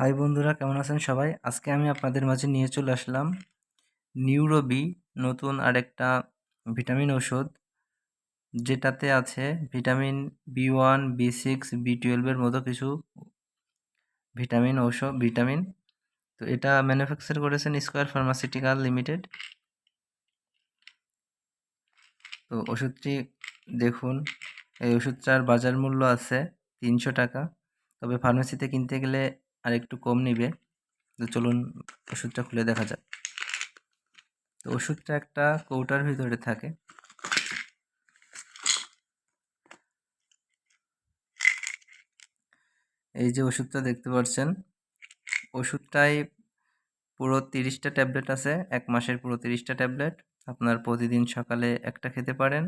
High বন্ধুরা, কেমন আছেন সবাই? আজকে আমি আপনাদের মাঝে নিয়ে চলে আসলাম নিউরোবি নতুন আরেকটা ভিটামিন ওষুধ যেটাতে আছে vitamin B one, B six, B টুয়েলভের মতো কিছু ভিটামিন ঔষধ, ভিটামিন। তো এটা ম্যানুফ্যাকচার করেছেন স্কোয়ার ফার্মাসিউটিক্যাল লিমিটেড। তো ওষুধটি দেখুন, এই ওষুধটার বাজার মূল্য আছে তিনশো টাকা। তবে ফার্মেসিতে কিনতে গেলে আর একটু কম নিবে। তো চলুন ওষুধটা খুলে দেখা যাক। তো ওষুধটা একটা কৌটার ভিতরে থাকে। এই যে ওষুধটা দেখতে পাচ্ছেন ওষুধটাই পুরো তিরিশটা ট্যাবলেট আছে, এক মাসের পুরো তিরিশটা ট্যাবলেট। আপনার প্রতিদিন সকালে একটা খেতে পারেন,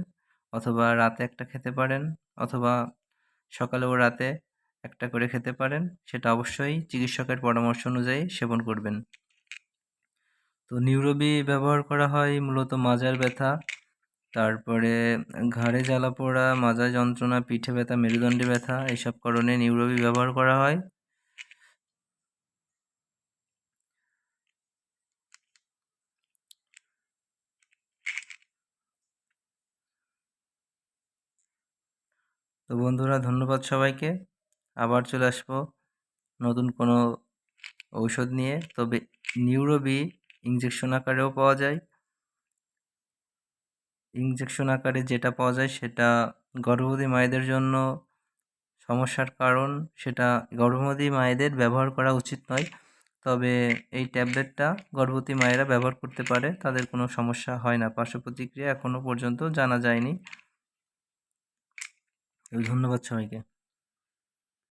অথবা রাতে একটা খেতে পারেন, অথবা সকালে ও রাতে একটা করে খেতে পারেন, সেটা অবশ্যই চিকিৎসকের পরামর্শ অনুযায়ী সেবন করবেন। তো নিউরোবি ব্যবহার করা হয় মূলত মাজার ব্যথা, তারপরে ঘাড়ে জ্বালা পোড়া মাজা যন্ত্রণা, পিঠে ব্যথা, মেরুদণ্ডে ব্যথা, এসব কারণে নিউরোবি ব্যবহার করা হয়। তো বন্ধুরা, ধন্যবাদ সবাইকে। আবার চলে আসব নতুন কোনো ঔষধ নিয়ে। তবে নিউরোবি ইঞ্জেকশন আকারেও পাওয়া যায়। ইঞ্জেকশন আকারে যেটা পাওয়া যায় সেটা গর্ভবতী মায়েদের জন্য সমস্যার কারণ। সেটা গর্ভবতী মায়েদের ব্যবহার করা উচিত নয়। তবে এই ট্যাবলেটটা গর্ভবতী মায়েরা ব্যবহার করতে পারে, তাদের কোনো সমস্যা হয় না। পার্শ্ব প্রতিক্রিয়া এখনও পর্যন্ত জানা যায়নি। ধন্যবাদ সবাইকে।